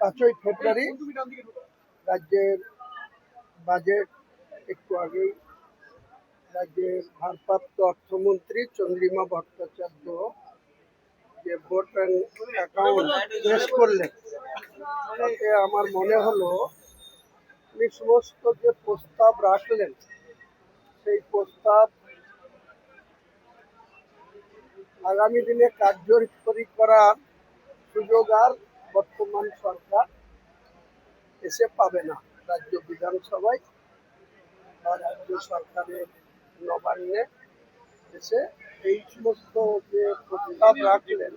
পাঁচই ফেব্রুয়ারি রাজ্যের বাজেট একটু আগেই রাজ্যের ভারপ্রাপ্ত অর্থমন্ত্রী চন্দ্রিমা ভট্টাচার্য যে ভোট অ্যাকাউন্ট পেশ করলেন, তাতে আমার মনে হলো উনি সমস্ত যে প্রস্তাব রাখলেন, সেই প্রস্তাব আগামী দিনে কার্যকরী করার সুযোগ আর বর্তমান সরকার এসে পাবে না রাজ্য বিধানসভায় বা রাজ্য সরকারের নবান্নে এসে এই সমস্ত যে প্রস্তাব রাখলেন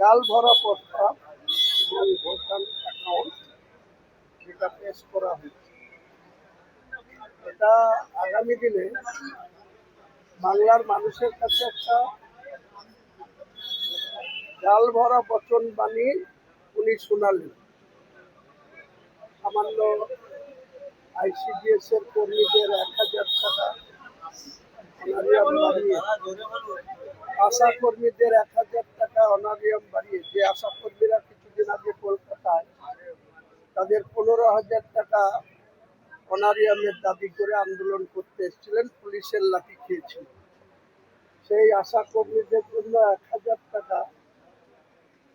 ডাল ভরা প্রস্তাব এবং ভোটার অ্যাকাউন্ট যেটা পেশ করা হয়েছে, এটা আগামী দিনে বাংলার মানুষের কাছে একটা ডাল ভরা বচন বাণী উনি শোনালেন। সামান্য আইসিডিএস এর কর্মীদের এক হাজার টাকা আশা কর্মীদের এক হাজার টাকা অনারিয়াম বাড়িয়ে, যে আশা কর্মীরা কিছুদিন আগে কলকাতায় তাদের পনেরো হাজার টাকা অনারিয়ামের দাবি করে আন্দোলন করতে এসেছিলেন, পুলিশের লাঠি খেয়েছিল। সেই আশা কর্মীদের জন্য এক হাজার টাকা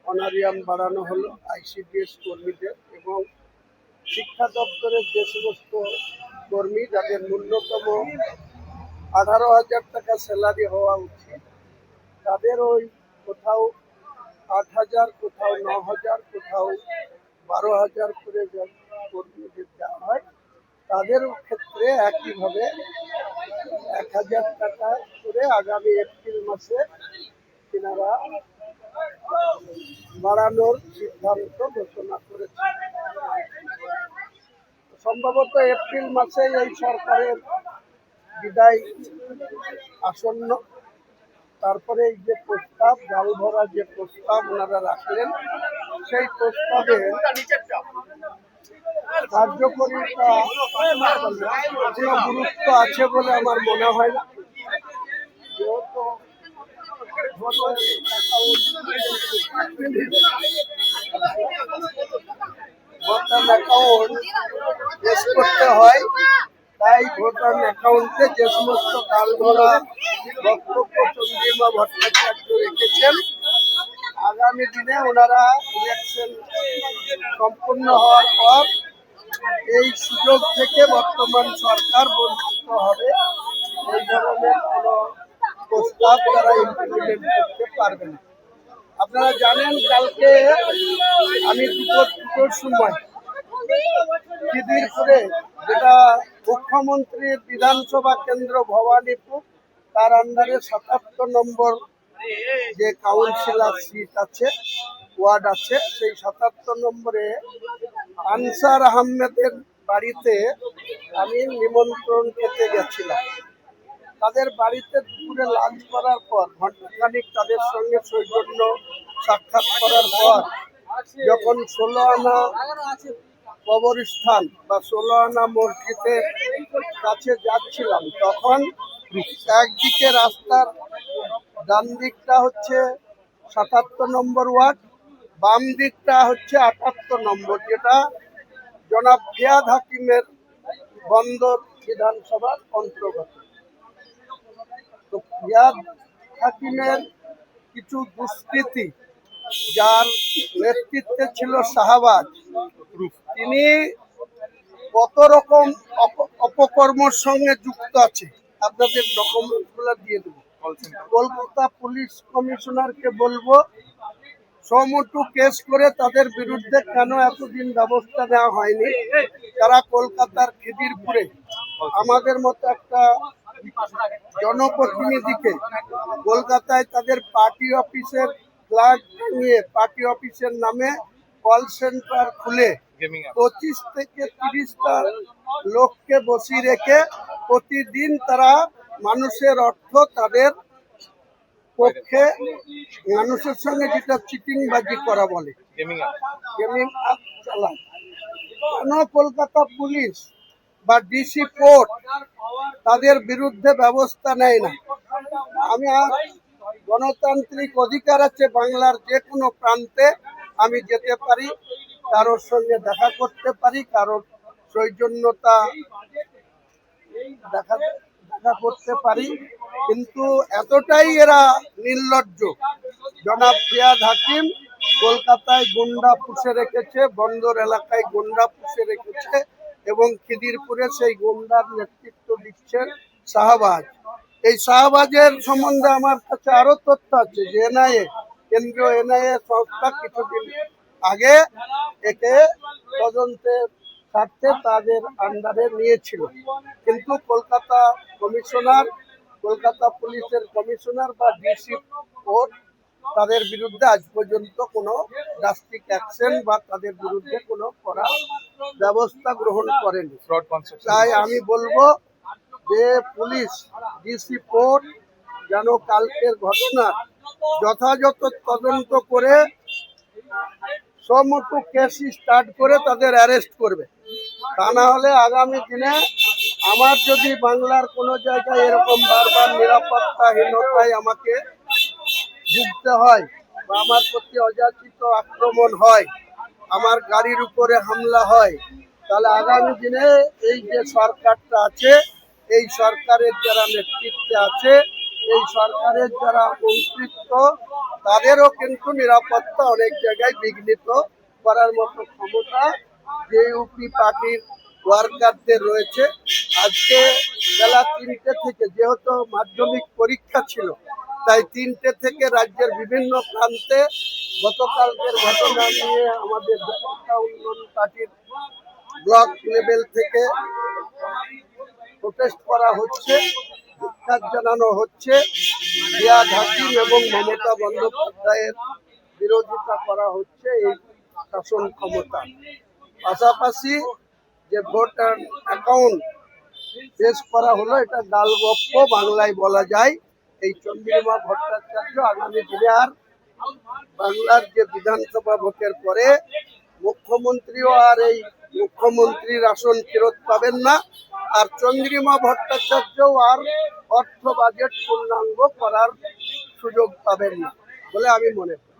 অনারিয়াম বাড়ানো হলো আইসিডিএস কর্মীদের এবং শিক্ষা দপ্তরের যে সমস্ত কর্মী, যাদের ন্যূনতম আঠারো হাজার টাকা স্যালারি হওয়া উচিত, তাদের ওই কোথাও আট হাজার, কোথাও ন হাজার, কোথাও বারো হাজার করে কর্মীদের দেওয়া হয়, তাদের ক্ষেত্রে একইভাবে এক হাজার টাকা করে আগামী এপ্রিল মাসে তিনারা বাড়ানোর সিদ্ধান্ত ঘোষণা করেছে। সম্ভবত এপ্রিল মাসে এই সরকারের বিদায় আসন্ন। তারপরে এই যে প্রস্তাব, জাল ভরা যে প্রস্তাব ওনারা রাখলেন, সেই প্রস্তাবে কার্যকরিতা কোনো গুরুত্ব আছে বলে আমার মনে হয় না। যেহেতু ভোটার অ্যাকাউন্ট পেশ করতে হয়। তাই ভোটার অ্যাকাউন্টে যে সমস্ত কালঘোড়া বক্তব্য চন্দ্রিমা ভট্টাচার্য রেখেছেন, আগামী দিনে ওনারা ইলেকশন সম্পূর্ণ হওয়ার পর এই সুযোগ থেকে বর্তমান সরকার বঞ্চিত হবে। আপনারা জানেন কালকে আমি দুপুর দুটোর সময় যেটা মুখ্যমন্ত্রীর বিধানসভা কেন্দ্র ভবানীপুর, তার আন্ডারে সাতাত্তর নম্বর যে কাউন্সিলর সিট আছে ওয়ার্ড আছে, সেই সাতাত্তর নম্বরে আনসার আহমেদের বাড়িতে আমি নিমন্ত্রণ খেতে গেছিলাম। তাদের বাড়িতে দুপুরে লাঞ্চ করার পর ঘন্টাখানিক তাদের সঙ্গে সৌজন্য সাক্ষাৎ করার পর, যখন ষোলো আনা কবরস্থান বা ষোলো আনা মসজিদের কাছে যাচ্ছিলাম, তখন একদিকে রাস্তার ডান দিকটা হচ্ছে সাতাত্তর নম্বর ওয়ার্ড বাম দিকটা হচ্ছে আটাত্তর নম্বর, যেটা জনাব ফিয়াদ হাকিমের বন্দর বিধানসভার অন্তর্গত। তো ফিয়াদ হাকিমের কিছু দুষ্কৃতি যার নেতৃত্বে ছিল শাহবাজ। তিনি কত রকম অপ- অপকর্মর সঙ্গে যুক্ত আছে, আপনাদের ডকুমেন্টগুলো দিয়ে দেবো। কলকাতা পুলিশ কমিশনারকে বলব, সমটু কেস করে তাদের বিরুদ্ধে কেন এতদিন ব্যবস্থা নেওয়া হয়নি? তারা কলকাতার খিদিরপুরে আমাদের মতো একটা জনপ্রতিনিধিকে কলকাতায় তাদের পার্টি অফিসের ফ্ল্যাগ নিয়ে পার্টি অফিসের নামে কল সেন্টার খুলে পঁচিশ থেকে তিরিশটা লোককে বসিয়ে রেখে প্রতিদিন তারা মানুষের অর্থ তাদের পক্ষে মানুষের সঙ্গে যেটা চিটিং বাজি করা বলে। গেমিং চালায়। কেন কলকাতা পুলিশ বা ডিসি কোর্ট তাদের বিরুদ্ধে ব্যবস্থা নেয় না। আমি গণতান্ত্রিক অধিকার আছে বাংলার যে কোনো প্রান্তে, আমি যেতে পারি, কারোর সঙ্গে দেখা করতে পারি, কারোর সৌজন্যতা দেখা দেখা করতে পারি। কিন্তু এতটাই এরা নির্লজ্জ। জনাব ফিয়াদ হাকিম কলকাতায় গুন্ডা পুষে রেখেছে, বন্দর এলাকায় গুন্ডা পুষে রেখেছে এবং খিদিরপুরে সেই গুন্ডার নেতৃত্ব দিচ্ছেন শাহবাজ। এই শাহবাজের সম্বন্ধে আমার কাছে আরও তথ্য আছে। যে এনআইএ, কেন্দ্রীয় এনআইএ সংস্থা কিছুদিন আগে একে তদন্তের স্বার্থে তাদের আন্ডারে নিয়েছিল। কিন্তু কলকাতা কমিশনার, কলকাতা পুলিশের কমিশনার বা ডিসি কোর্ট তাদের বিরুদ্ধে আজ পর্যন্ত কোনো ড্রাস্টিক অ্যাকশন বা তাদের বিরুদ্ধে কোনো করা ব্যবস্থা গ্রহণ করেনি। তাই আমি বলব যে পুলিশ ডিসি কোর্ট যেন কালকের ঘটনা যথাযথ তদন্ত করে সমস্ত কেস স্টার্ট করে তাদের অ্যারেস্ট করবে। তা না হলে আগামী দিনে আমার যদি বাংলার কোনো জায়গায় এরকম বারবার নিরাপত্তাহীনতায় আমাকে ভুগতে হয় বা আমার প্রতি অযাচিত আক্রমণ হয়, আমার গাড়ির উপরে হামলা হয়, তাহলে আগামী দিনে এই যে সরকারটা আছে, এই সরকারের যারা নেতৃত্বে আছে, এই সরকারের যারা মন্ত্রিত্ব তাদেরও কিন্তু নিরাপত্তা অনেক জায়গায় বিঘ্নিত করার মতো ক্ষমতা যে ইউপি পার্টির ওয়ার্কারদের রয়েছে। আজকে বেলা তিনটে থেকে যেহেতু মাধ্যমিক পরীক্ষা ছিল তাই তিনটে থেকে রাজ্যের বিভিন্ন প্রান্তে গতকালকের ঘটনা নিয়ে আমাদের জনতা উন্নয়ন পার্টির ব্লক লেভেল থেকে প্রোটেস্ট করা হচ্ছে জানানো হচ্ছে। হাকিম এবং মমতা বন্দ্যোপাধ্যায়ের বিরোধিতা করা হচ্ছে এই শাসন ক্ষমতা। পাশাপাশি যে ভোটার অ্যাকাউন্ট পেশ করা হলো, এটা গালগপ্প বাংলায় বলা যায়। এই চন্দ্রিমা ভট্টাচার্য আগামী দিনে আর বাংলার যে বিধানসভা ভোটের পরে মুখ্যমন্ত্রীও আর এই মুখ্যমন্ত্রীর আসন ফেরত পাবেন না। আর চন্দ্রিমা ভট্টাচার্যও আর অর্থ বাজেট পূর্ণাঙ্গ করার সুযোগ পাবেন না বলে আমি মনে করি।